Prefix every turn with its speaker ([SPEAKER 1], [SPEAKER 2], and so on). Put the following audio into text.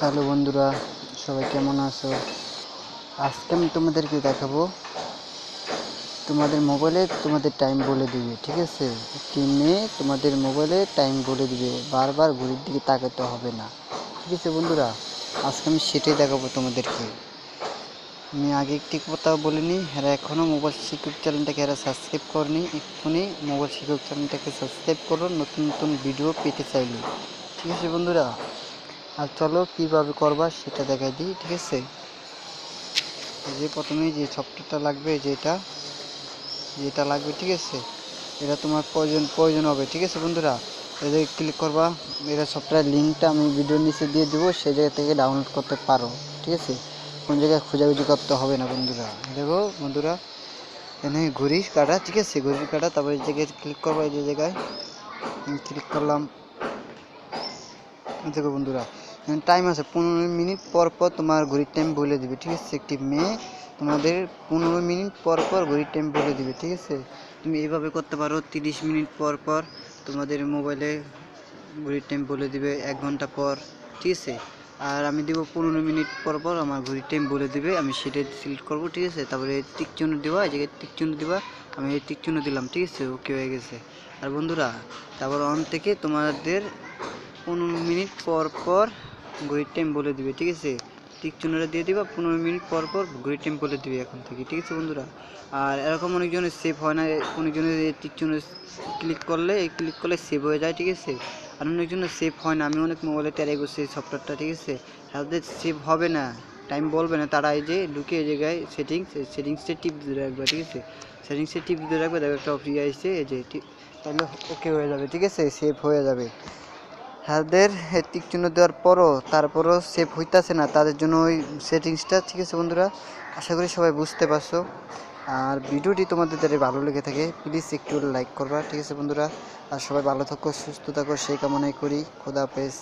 [SPEAKER 1] Hello বন্ধুরা, সবাই কেমন আছো? আজকে আমি তোমাদেরকে দেখাবো, তোমাদের মোবাইলে তোমাদের টাইম বলে দিবে, ঠিক আছে? মেয়ে তোমাদের মোবাইলে টাইম বলে দিবে, বারবার ঘড়ির দিকে তাকাতে হবে না, ঠিক আছে বন্ধুরা? আজকে আমি সেটাই দেখাবো তোমাদেরকে। আমি আগে একটি কথা বলিনি, এরা এখনও মোবাইল শিক্ষক চ্যানেলটাকে এরা সাবস্ক্রাইব করেনি, এক্ষুনি মোবাইল শিক্ষক চ্যানেলটাকে সাবস্ক্রাইব করো, নতুন নতুন ভিডিও পেতে চাইলে, ঠিক আছে বন্ধুরা? আর চলো কীভাবে করবা সেটা দেখাই দিই, ঠিক আছে? যে প্রথমে যে সফটওয়্যারটা লাগবে, যেটা যেটা লাগবে, ঠিক আছে? এটা তোমার প্রয়োজন প্রয়োজন হবে, ঠিক আছে বন্ধুরা? এদের ক্লিক করবা, এটা সফটওয়্যার লিঙ্কটা আমি ভিডিওর নিচে দিয়ে দেবো, সেই জায়গা থেকে ডাউনলোড করতে পারো, ঠিক আছে? কোন জায়গায় খোঁজাখুঁজি করতে হবে না বন্ধুরা। দেখো বন্ধুরা, এখানে ঘড়ির কাটা, ঠিক আছে? ঘড়ির কাটা, তারপরে এই জায়গায় ক্লিক করব, এই যে জায়গায় ক্লিক করলাম। দেখো বন্ধুরা টাইম আছে, পনেরো মিনিট পর পর তোমার ঘড়ির টাইম বলে দিবে, ঠিক আছে? একটি মেয়ে তোমাদের পনেরো মিনিট পর পর ঘড়ির টাইম বলে দিবে, ঠিক আছে? তুমি এইভাবে করতে পারো, তিরিশ মিনিট পর পর তোমাদের মোবাইলে ঘড়ির টাইম বলে দিবে, এক ঘণ্টা পর, ঠিক আছে? আর আমি দিব পনেরো মিনিট পর পর আমার ঘড়ির টাইম বলে দিবে, আমি সেটা সিলেক্ট করব, ঠিক আছে? তারপরে টিক দেওয়া এই জায়গায় টিক চিহ্ন দেওয়া আমি এই টিক দিলাম, ঠিক আছে? ওকে হয়ে গেছে। আর বন্ধুরা, তারপর অন থেকে তোমাদের পনেরো মিনিট পর পর ঘড়ির টাইম বলে দিবে, ঠিক আছে? টিক চিহ্নটা দিয়ে দিবা, পনেরো মিনিট পর পর ঘড়ির টাইম বলে দিবে এখন থেকে, ঠিক আছে বন্ধুরা? আর এরকম অনেকজনের সেভ হয় না, অনেকজনের টিক চিহ্ন ক্লিক করলে ক্লিক করলে সেভ হয়ে যায়, ঠিক আছে? আর অনেকজনের সেভ হয় না, আমি অনেক মোবাইলে ট্যারাই করছি এই সফটওয়্যারটা ঠিক আছে? তাদের সেভ হবে না টাইম বলবে না, তারা এই যে ঢুকে এই জায়গায় সেটিংস সেটিংসে টিপ দিয়ে রাখবে, ঠিক আছে? সেটিংসে টিপ দিয়ে রাখবে, দেখো একটা অফিস আসছে, এই যে তাহলে ওকে হয়ে যাবে, ঠিক আছে? সেভ হয়ে যাবে। তাদের টিক চিহ্ন দেওয়ার পরও তারপরও সেভ হইতাছে না। তাদের জন্য ওই সেটিংসটা ঠিক আছে বন্ধুরা? আশা করি সবাই বুঝতে পারছ। আর ভিডিওটি তোমাদের ভালো লেগে থাকে প্লিজ একটু লাইক করবা, ঠিক আছে বন্ধুরা? আর সবাই ভালো থাকো, সুস্থ থাকো, সেই কামনাই করি। খোদা হাফেজ।